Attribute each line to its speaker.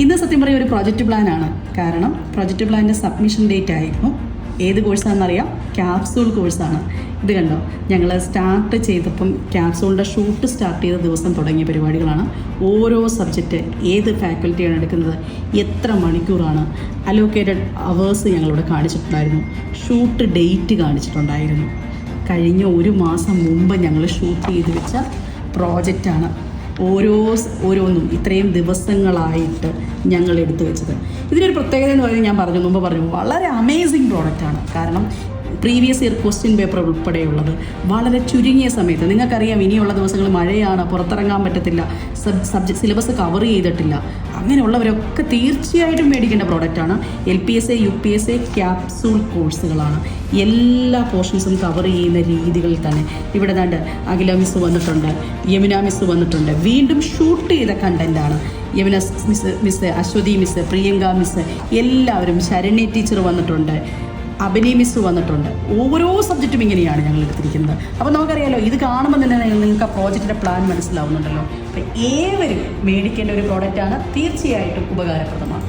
Speaker 1: ഇന്ന് സത്യം പറയുക ഒരു പ്രോജക്റ്റ് ആണ്. കാരണം പ്രോജക്റ്റ് പ്ലാനിന്റെ സബ്മിഷൻ ഡേറ്റ് ആയിരുന്നു. ഏത് കോഴ്സാണെന്നറിയാം ക്യാപ്സൂൾ കോഴ്സാണ് ഇത് കണ്ടോ? ഞങ്ങൾ സ്റ്റാർട്ട് ചെയ്തപ്പം ക്യാപ്സൂളിന്റെ ഷൂട്ട് സ്റ്റാർട്ട് ചെയ്ത ദിവസം തുടങ്ങിയ പരിപാടികളാണ്. ഓരോ സബ്ജക്റ്റ് ഏത് ഫാക്കൽറ്റിയാണ് എടുക്കുന്നത്? എത്ര മണിക്കൂറാണ്? അലോക്കേറ്റഡ് അവേഴ്സ് ഞങ്ങളിവിടെ കാണിച്ചിട്ടുണ്ടായിരുന്നു. ഷൂട്ട് ഡേറ്റ് കാണിച്ചിട്ടുണ്ടായിരുന്നു. കഴിഞ്ഞ ഒരു മാസം മുമ്പ് ഞങ്ങൾ ഷൂട്ട് ചെയ്ത് വെച്ച പ്രോജക്റ്റാണ് ഓരോ ഓരോന്നും ഇത്രയും ദിവസങ്ങളായിട്ട് ഞങ്ങൾ എടുത്തു വെച്ചത്. ഇതിനൊരു പ്രത്യേകത എന്ന് പറയുന്നത് ഞാൻ പറഞ്ഞു മുമ്പ് പറഞ്ഞു വളരെ അമേസിങ് പ്രോഡക്റ്റാണ് കാരണം പ്രീവിയസ് ഇയർ ക്വസ്റ്റ്യൻ പേപ്പർ ഉൾപ്പെടെയുള്ളത്. വളരെ ചുരുങ്ങിയ സമയത്ത്. നിങ്ങൾക്കറിയാം ഇനിയുള്ള ദിവസങ്ങൾ മഴയാണ് പുറത്തിറങ്ങാൻ പറ്റത്തില്ല സബ് സബ്ജക്ട് സിലബസ് കവർ ചെയ്തിട്ടില്ല. അങ്ങനെയുള്ളവരൊക്കെ തീർച്ചയായിട്ടും മേടിക്കേണ്ട പ്രോഡക്റ്റാണ് L P S A U P S A capsule കോഴ്സുകളാണ് എല്ലാ പോർഷൻസും കവർ ചെയ്യുന്ന രീതികളിൽ തന്നെ. ഇവിടെ ദാണ്ട് അഖില മിസ് വന്നിട്ടുണ്ട് യമുന മിസ് വന്നിട്ടുണ്ട്. വീണ്ടും ഷൂട്ട് ചെയ്ത കണ്ടന്റാണ് Yamuna miss miss Aswathy miss Priyanka miss എല്ലാവരും ശരണ്യ ടീച്ചർ വന്നിട്ടുണ്ട്. അഭിനയ മിസ് വന്നിട്ടുണ്ട്. ഓരോ സബ്ജക്റ്റും ഇങ്ങനെയാണ് ഞങ്ങൾ എടുത്തിരിക്കുന്നത്. അപ്പോൾ നമുക്കറിയാലോ ഇത് കാണുമ്പോൾ തന്നെ നിങ്ങൾക്ക് ആ പ്രോജക്റ്റിന്റെ പ്ലാൻ മനസ്സിലാവുന്നുണ്ടല്ലോ. അപ്പം ഏവരും മേടിക്കേണ്ട ഒരു പ്രോഡക്റ്റാണ് തീർച്ചയായിട്ടും ഉപകാരപ്രദമാണ്.